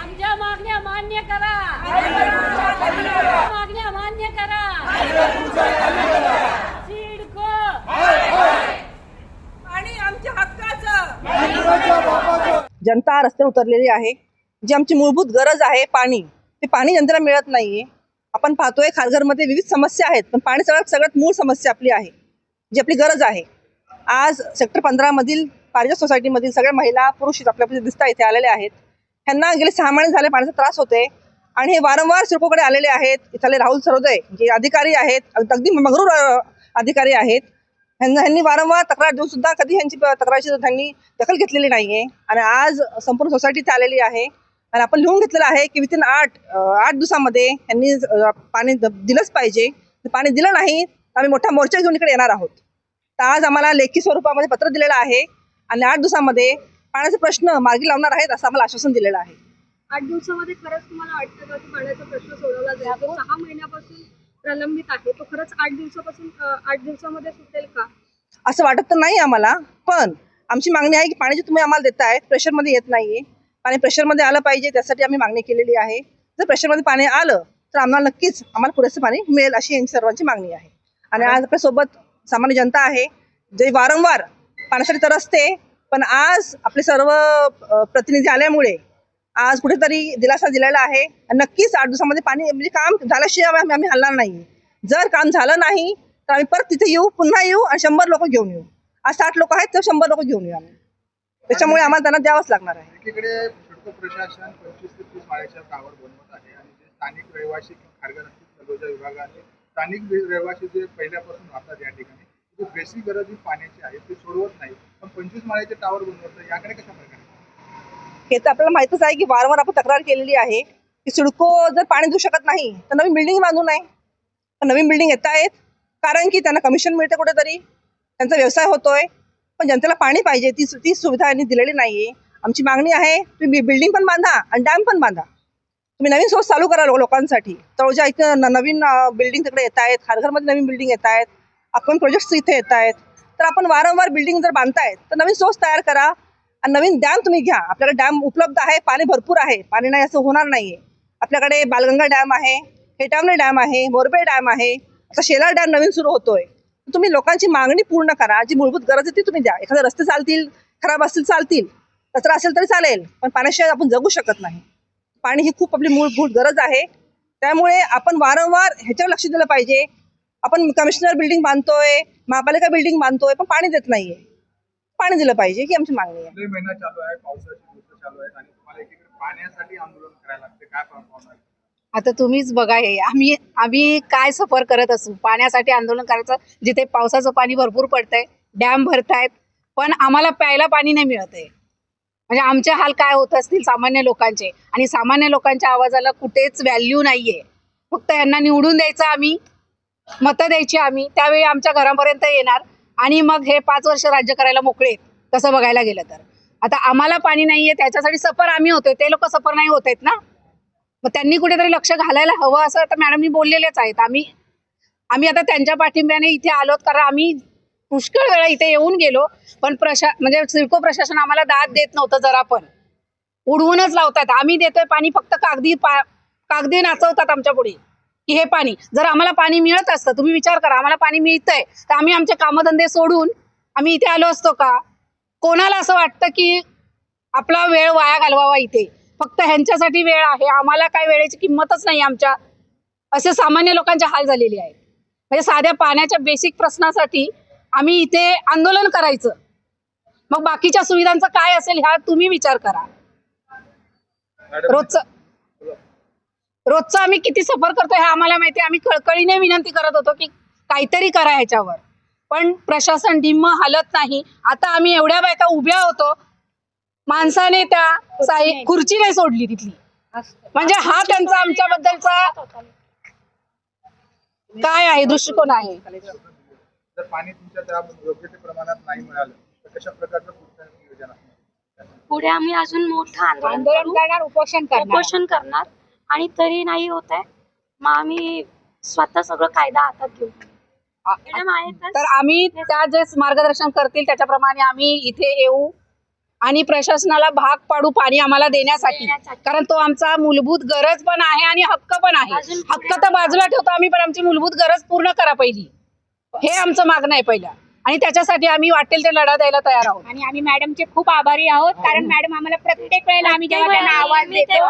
आमच्या मागण्या मान्य करा. मागण्या मान्य करा. सिडको आणि आमच्या हक्काचं. जनता रस्त्यावर उतरलेली आहे. जी आमची मूलभूत गरज आहे पाणी ते पाणी जनतेला मिळत नाहीये. आपण पाहतोय खारघरमध्ये विविध समस्या आहेत पण पाणी सगळ्यात सगळ्यात मूळ समस्या आपली आहे जी आपली गरज आहे. आज सेक्टर पंधरामधील पारिजात सोसायटीमधील सगळ्या महिला पुरुष आपल्या दिसता इथे आलेले आहेत. ह्यांना गेले सहा महिने झाले पाण्याचा त्रास होते आणि हे वारंवार सिडकोकडे आलेले आहेत. इथले राहुल सरोदय जे अधिकारी आहेत अगदी मगरूर अधिकारी आहेत. ह्यांना ह्यांनी वारंवार तक्रार देऊन सुद्धा कधी ह्यांची तक्रारची त्यांनी दखल घेतलेली नाहीये. आणि आज संपूर्ण सोसायटी इथे आलेली आहे. आणि आपण लिहून घेतलेलं आहे की विथिन आठ आठ दिवसामध्ये ह्यांनी पाणी दिलंच पाहिजे. पाणी दिलं नाही तर आम्ही मोठा मोर्चा घेऊन इकडे येणार आहोत. तर आज आम्हाला लेखी स्वरूपामध्ये पत्र दिलेलं आहे. आणि आठ दिवसामध्ये पाण्याचे प्रश्न मार्गी लावणार आहेत असं आम्हाला आश्वासन दिलेलं आहे. आठ दिवसामध्ये खरंच तुम्हाला वाटतं का की पाण्याचा प्रश्न सोडवला जाईल? तो सहा महिन्यापासून प्रलंबित आहे. तो खरंच आठ दिवसापासून आठ दिवसामध्ये सुटेल का? असं वाटत तर नाही आम्हाला पण आमची मागणी आहे की पाणी जे तुम्ही आम्हाला देताय प्रेशरमध्ये येत नाहीये. पाणी प्रेशरमध्ये आलं पाहिजे त्यासाठी आम्ही मागणी केलेली आहे. जर प्रेशरमध्ये पाणी आलं तर आम्हाला नक्कीच आम्हाला पुरेसं पाणी मिळेल अशी यांची सर्वांची मागणी आहे. आणि आज आपल्यासोबत सामान्य जनता आहे जे वारंवार पाण्यासाठी तर असते पण आज आपले सर्व प्रतिनिधी आल्यामुळे आज कुठेतरी दिलासा दिलेला आहे. आणि नक्कीच आठ दिवसामध्ये पाणी म्हणजे काम झाल्याशिवाय आम्ही आम्ही हलणार नाही. जर काम झालं नाही तर आम्ही परत तिथे येऊ पुन्हा येऊ आणि शंभर लोक घेऊन येऊ. आज साठ लोक आहेत तर शंभर लोक घेऊन येऊ आम्ही. त्याच्यामुळे आम्हाला त्यांना द्यावंच लागणार आहे. प्रशासन पंचवीस ते तीस माळ्याच्या बनवत आहे आणि जे स्थानिक रहिवासी असतील तलोजा विभागाने स्थानिक रहिवासी जे पहिल्यापासून राहतात या ठिकाणी जी बेसिक गरज ही पाण्याची आहे ती सोडवत नाही. पण पंचवीस माळ्याचे टावर बनवत याकडे कशा प्रकारे? हे तर आपल्याला माहितच आहे की वारंवार आपण तक्रार केलेली आहे की सिडको जर पाणी देऊ शकत नाही तर नवीन बिल्डिंग बांधू नये. पण नवीन बिल्डिंग येत आहेत कारण की त्यांना कमिशन मिळते कुठेतरी. त्यांचा व्यवसाय होतोय पण जनतेला पाणी पाहिजे ती ती सुविधा यांनी दिलेली नाहीये. आमची मागणी आहे तुम्ही बिल्डिंग पण बांधा आणि डॅम पण बांधा. तुम्ही नवीन सोर्स चालू करा लोकांसाठी. तळजा इथं नवीन बिल्डिंग तिकडे येत आहेत खारघरमध्ये नवीन बिल्डिंग येत आहेत. आपण प्रोजेक्ट्स इथे येत आहेत तर आपण वारंवार बिल्डिंग जर बांधतायत तर नवीन सोर्स तयार करा आणि नवीन डॅम तुम्ही घ्या. आपल्याकडे डॅम उपलब्ध आहे पाणी भरपूर आहे. पाणी नाही असं होणार नाहीये. आपल्याकडे बालगंगा डॅम आहे हेटावणे डॅम आहे मोरबे डॅम आहे. आता शेलार डॅम नवीन सुरू होतोय. तुम्ही लोकांची मागणी पूर्ण करा. जी मूलभूत गरज आहे ती तुम्ही द्या. एखादे रस्ते चालतील खराब असतील चालतील. कचरा असेल तरी चालेल पण पाण्याशिवाय आपण जगू शकत नाही. पाणी ही खूप आपली मूलभूत गरज आहे. त्यामुळे आपण वारंवार ह्याच्यावर लक्ष दिलं पाहिजे. आपण कमिशनर बिल्डिंग बांधतोय महापालिका बिल्डिंग बांधतोय पण पाणी देत नाहीये. पाणी दिलं पाहिजे ही आमची मागणी आहे. जुलै महिना चालू आहे पावसाची दिवस चालू आहेत आणि तुम्हाला एकीकडे पाण्यासाठी आंदोलन करायला लागते. काय पाहणार आता तुम्हीच बघा हे आम्ही आम्ही काय सफर करत असू? पाण्यासाठी आंदोलन करायचं जिथे पावसाचं पाणी भरपूर पडतंय डॅम भरतायत पण आम्हाला प्यायला पाणी नाही मिळत आहे म्हणजे आमचे हाल काय होत असतील सामान्य लोकांचे? आणि सामान्य लोकांच्या आवाजाला कुठेच व्हॅल्यू नाहीये. फक्त यांना निवडून द्यायचं आम्ही मतं द्यायची आम्ही त्यावेळी आमच्या घरापर्यंत येणार. आणि मग हे पाच वर्ष राज्य करायला मोकळे तसं बघायला गेलं तर. आता आम्हाला पाणी नाहीये त्याच्यासाठी सफर आम्ही होतोय ते लोक सफर नाही होत आहेत ना? मग त्यांनी कुठेतरी लक्ष घालायला हवं असं आता मॅडमनी बोललेलेच आहेत. आम्ही आम्ही आता त्यांच्या पाठिंब्याने इथे आलोत कारण आम्ही पुष्कळ वेळा इथे येऊन गेलो. पण प्रशा म्हणजे सिडको प्रशासन आम्हाला दाद देत नव्हतं जरा पण. उडवूनच लावतात. आम्ही देतोय पाणी फक्त कागदी पा कागदी नाचवतात आमच्या पुढे. की हे पाणी जर आम्हाला पाणी मिळत असतं तुम्ही विचार करा आम्हाला पाणी मिळतंय तर आम्ही आमचे कामधंदे सोडून आम्ही इथे आलो असतो का? कोणाला असं वाटतं की आपला वेळ वाया घालवावा इथे? फक्त ह्यांच्यासाठी वेळ आहे आम्हाला काय वेळेची किंमतच नाही आमच्या. असे सामान्य लोकांचे हाल झालेले आहेत. म्हणजे साध्या पाण्याच्या बेसिक प्रश्नासाठी आम्ही इथे आंदोलन करायचं. मग बाकीच्या सुविधांचं काय असेल ह्या तुम्ही विचार करा. रोजचं रोजचं आम्ही किती सफर करतो हे आम्हाला माहिती आहे. आम्ही कळकळीने विनंती करत होतो की काहीतरी करा ह्याच्यावर. पण प्रशासन डिम्म हालत नाही. आता आम्ही एवढ्या बायका उभ्या होतो. माणसाने त्या साई- खुर्ची नाही सोडली तिथली. म्हणजे हा त्यांचा आमच्याबद्दलचा काय आहे? दृष्टिकोन आहे. जर पाणी तुमच्या त्या योग्य ते प्रमाणात नाही मिळालं तर कशा प्रकारचं पुढचं नियोजन असणार? पुढे आम्ही अजून मोठं आंदोलन आंदोलन करू. करणार उपोषण करणार. उपोषण करणार. आणि तरी नाही होत आहे. मग आम्ही स्वतः सगळं कायदा हातात घेऊ. मॅडम तर? आम्ही त्या जे मार्गदर्शन करतील त्याच्याप्रमाणे आम्ही इथे येऊ आणि प्रशासनाला भाग पाडू पाणी आम्हाला देण्यासाठी. देण्यासाठी. कारण तो आमचा मूलभूत गरज पण आहे आणि हक्क पण आहे. अजून हक्क तर बाजूला ठेवतो आम्ही पण आमची मूलभूत गरज पूर्ण करा पहिली. हे आमचं मागणं आहे पहिलं आणि त्याच्यासाठी आम्ही वाटेल ते लढा द्यायला तयार आहोत. आणि आम्ही मॅडमचे खूप आभारी आहोत कारण मॅडम आम्हाला प्रत्येक वेळेला आम्ही जेव्हा त्यांना आवाज देतो